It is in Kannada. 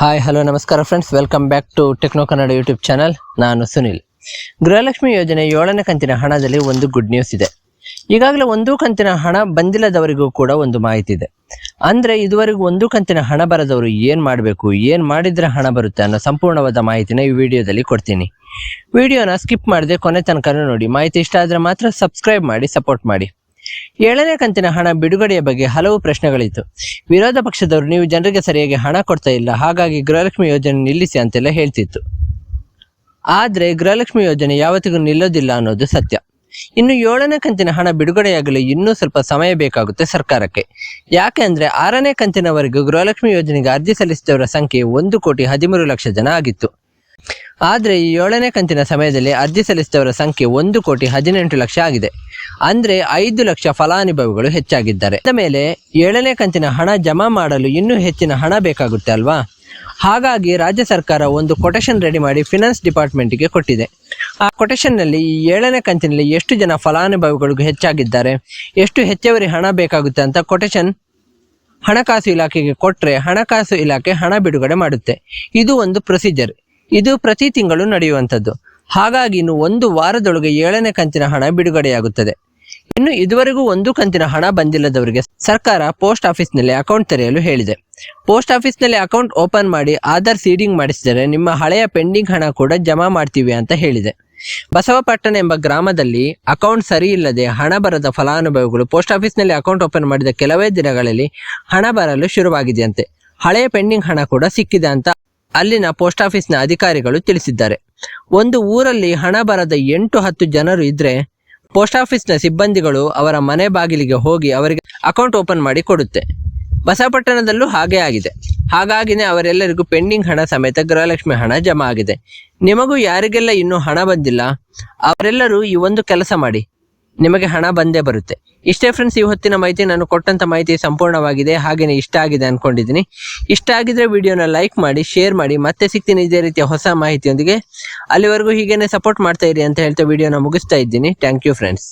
ಹಾಯ್ ಹಲೋ ನಮಸ್ಕಾರ friends welcome back to Techno Kannada YouTube channel ನಾನು ಸುನಿಲ್. ಗೃಹಲಕ್ಷ್ಮಿ ಯೋಜನೆ ಏಳನೇ ಕಂತಿನ ಹಣದಲ್ಲಿ ಒಂದು ಗುಡ್ ನ್ಯೂಸ್ ಇದೆ. ಈಗಾಗಲೇ ಒಂದು ಕಂತಿನ ಹಣ ಬಂದಿಲ್ಲದವರಿಗೂ ಕೂಡ ಒಂದು ಮಾಹಿತಿ ಇದೆ. ಅಂದ್ರೆ ಇದುವರೆಗೂ ಒಂದು ಕಂತಿನ ಹಣ ಬರದವರು ಏನ್ ಮಾಡಬೇಕು, ಏನ್ ಮಾಡಿದ್ರೆ ಹಣ ಬರುತ್ತೆ ಅನ್ನೋ ಸಂಪೂರ್ಣವಾದ ಮಾಹಿತಿನ ಈ ವಿಡಿಯೋದಲ್ಲಿ ಕೊಡ್ತೀನಿ. ವಿಡಿಯೋನ ಸ್ಕಿಪ್ ಮಾಡದೆ ಕೊನೆ ತನಕ ನೋಡಿ. ಮಾಹಿತಿ ಇಷ್ಟ ಆದ್ರೆ ಮಾತ್ರ ಸಬ್ಸ್ಕ್ರೈಬ್ ಮಾಡಿ ಸಪೋರ್ಟ್ ಮಾಡಿ. ಏಳನೇ ಕಂತಿನ ಹಣ ಬಿಡುಗಡೆಯ ಬಗ್ಗೆ ಹಲವು ಪ್ರಶ್ನೆಗಳಿತ್ತು. ವಿರೋಧ ಪಕ್ಷದವರು, ನೀವು ಜನರಿಗೆ ಸರಿಯಾಗಿ ಹಣ ಕೊಡ್ತಾ ಇಲ್ಲ, ಹಾಗಾಗಿ ಗೃಹಲಕ್ಷ್ಮಿ ಯೋಜನೆ ನಿಲ್ಲಿಸಿ ಅಂತೆಲ್ಲ ಹೇಳ್ತಿತ್ತು. ಆದ್ರೆ ಗೃಹಲಕ್ಷ್ಮಿ ಯೋಜನೆ ಯಾವತ್ತಿಗೂ ನಿಲ್ಲೋದಿಲ್ಲ ಅನ್ನೋದು ಸತ್ಯ. ಇನ್ನು ಏಳನೇ ಕಂತಿನ ಹಣ ಬಿಡುಗಡೆಯಾಗಲು ಇನ್ನೂ ಸ್ವಲ್ಪ ಸಮಯ ಬೇಕಾಗುತ್ತೆ ಸರ್ಕಾರಕ್ಕೆ. ಯಾಕೆ ಅಂದ್ರೆ ಆರನೇ ಕಂತಿನವರೆಗೂ ಗೃಹಲಕ್ಷ್ಮಿ ಯೋಜನೆಗೆ ಅರ್ಜಿ ಸಲ್ಲಿಸಿದವರ ಸಂಖ್ಯೆ ಒಂದು ಕೋಟಿ ಹದಿಮೂರು ಲಕ್ಷ ಜನ ಆಗಿತ್ತು. ಆದ್ರೆ ಈ ಏಳನೇ ಕಂತಿನ ಸಮಯದಲ್ಲಿ ಅರ್ಜಿ ಸಲ್ಲಿಸಿದವರ ಸಂಖ್ಯೆ ಒಂದು ಕೋಟಿ ಹದಿನೆಂಟು ಲಕ್ಷ ಆಗಿದೆ. ಅಂದರೆ ಐದು ಲಕ್ಷ ಫಲಾನುಭವಿಗಳು ಹೆಚ್ಚಾಗಿದ್ದಾರೆ. ಅದ ಮೇಲೆ ಏಳನೇ ಕಂತಿನ ಹಣ ಜಮಾ ಮಾಡಲು ಇನ್ನೂ ಹೆಚ್ಚಿನ ಹಣ ಬೇಕಾಗುತ್ತೆ ಅಲ್ವಾ? ಹಾಗಾಗಿ ರಾಜ್ಯ ಸರ್ಕಾರ ಒಂದು ಕೊಟೇಶನ್ ರೆಡಿ ಮಾಡಿ ಫಿನಾನ್ಸ್ ಡಿಪಾರ್ಟ್ಮೆಂಟ್ಗೆ ಕೊಟ್ಟಿದೆ. ಆ ಕೊಟೇಶನ್ನಲ್ಲಿ ಈ ಏಳನೇ ಕಂತಿನಲ್ಲಿ ಎಷ್ಟು ಜನ ಫಲಾನುಭವಿಗಳು ಹೆಚ್ಚಾಗಿದ್ದಾರೆ, ಎಷ್ಟು ಹೆಚ್ಚುವರಿ ಹಣ ಬೇಕಾಗುತ್ತೆ ಅಂತ ಕೊಟೇಶನ್ ಹಣಕಾಸು ಇಲಾಖೆಗೆ ಕೊಟ್ಟರೆ ಹಣಕಾಸು ಇಲಾಖೆ ಹಣ ಬಿಡುಗಡೆ ಮಾಡುತ್ತೆ. ಇದು ಒಂದು ಪ್ರೊಸೀಜರ್ ಇದು ಪ್ರತಿ ತಿಂಗಳು ನಡೆಯುವಂಥದ್ದು. ಹಾಗಾಗಿ ಇನ್ನು ಒಂದು ವಾರದೊಳಗೆ ಏಳನೇ ಕಂತಿನ ಹಣ ಬಿಡುಗಡೆಯಾಗುತ್ತದೆ. ಇನ್ನು ಇದುವರೆಗೂ ಒಂದು ಕಂತಿನ ಹಣ ಬಂದಿಲ್ಲದವರಿಗೆ ಸರ್ಕಾರ ಪೋಸ್ಟ್ ಆಫೀಸ್ನಲ್ಲಿ ಅಕೌಂಟ್ ತೆರೆಯಲು ಹೇಳಿದೆ. ಪೋಸ್ಟ್ ಆಫೀಸ್ನಲ್ಲಿ ಅಕೌಂಟ್ ಓಪನ್ ಮಾಡಿ ಆಧಾರ್ ಸೀಡಿಂಗ್ ಮಾಡಿಸಿದರೆ ನಿಮ್ಮ ಹಳೆಯ ಪೆಂಡಿಂಗ್ ಹಣ ಕೂಡ ಜಮಾ ಮಾಡ್ತೀವಿ ಅಂತ ಹೇಳಿದೆ. ಬಸವಪಟ್ಟಣ ಎಂಬ ಗ್ರಾಮದಲ್ಲಿ ಅಕೌಂಟ್ ಸರಿ ಇಲ್ಲದೆ ಹಣ ಬರದ ಫಲಾನುಭವಿಗಳು ಪೋಸ್ಟ್ ಆಫೀಸ್ನಲ್ಲಿ ಅಕೌಂಟ್ ಓಪನ್ ಮಾಡಿದ ಕೆಲವೇ ದಿನಗಳಲ್ಲಿ ಹಣ ಬರಲು ಶುರುವಾಗಿದೆಯಂತೆ. ಹಳೆಯ ಪೆಂಡಿಂಗ್ ಹಣ ಕೂಡ ಸಿಕ್ಕಿದೆ ಅಂತ ಅಲ್ಲಿನ ಪೋಸ್ಟ್ ಆಫೀಸ್ನ ಅಧಿಕಾರಿಗಳು ತಿಳಿಸಿದ್ದಾರೆ. ಒಂದು ಊರಲ್ಲಿ ಹಣ ಬರದ ಎಂಟು ಹತ್ತು ಜನರು ಇದ್ರೆ ಪೋಸ್ಟ್ ಆಫೀಸ್ನ ಸಿಬ್ಬಂದಿಗಳು ಅವರ ಮನೆ ಬಾಗಿಲಿಗೆ ಹೋಗಿ ಅವರಿಗೆ ಅಕೌಂಟ್ ಓಪನ್ ಮಾಡಿ ಕೊಡುತ್ತೆ. ಬಸವಪಟ್ಟಣದಲ್ಲೂ ಹಾಗೆ ಆಗಿದೆ. ಹಾಗಾಗಿನೇ ಅವರೆಲ್ಲರಿಗೂ ಪೆಂಡಿಂಗ್ ಹಣ ಸಮೇತ ಗೃಹಲಕ್ಷ್ಮಿ ಹಣ ಜಮಾ ಆಗಿದೆ. ನಿಮಗೂ ಯಾರಿಗೆಲ್ಲ ಇನ್ನೂ ಹಣ ಬಂದಿಲ್ಲ? ಅವರೆಲ್ಲರೂ ಈ ಒಂದು ಕೆಲಸ ಮಾಡಿ. ನಿಮಗೆ ಹಣ ಬಂದೇ ಬರುತ್ತೆ. ಇಷ್ಟೇ ಫ್ರೆಂಡ್ಸ್ ಈ ಹೊತ್ತಿನ ಮಾಹಿತಿ ನಾನು ಕೊಟ್ಟಂತ ಮಾಹಿತಿ ಸಂಪೂರ್ಣವಾಗಿದೆ, ಹಾಗೇನೆ ಇಷ್ಟ ಆಗಿದೆ ಅನ್ಕೊಂಡಿದ್ದೀನಿ ಇಷ್ಟ ಆಗಿದ್ರೆ ವಿಡಿಯೋನ ಲೈಕ್ ಮಾಡಿ ಶೇರ್ ಮಾಡಿ, ಮತ್ತೆ ಸಿಗ್ತೀನಿ ಇದೇ ರೀತಿಯ ಹೊಸ ಮಾಹಿತಿಯೊಂದಿಗೆ. ಅಲ್ಲಿವರೆಗೂ ಹೀಗೇನೆ ಸಪೋರ್ಟ್ ಮಾಡ್ತಾ ಇರಿ ಅಂತ ಹೇಳ್ತಾ ವಿಡಿಯೋನ ಮುಗಿಸ್ತಾ ಇದ್ದೀನಿ. Thank you friends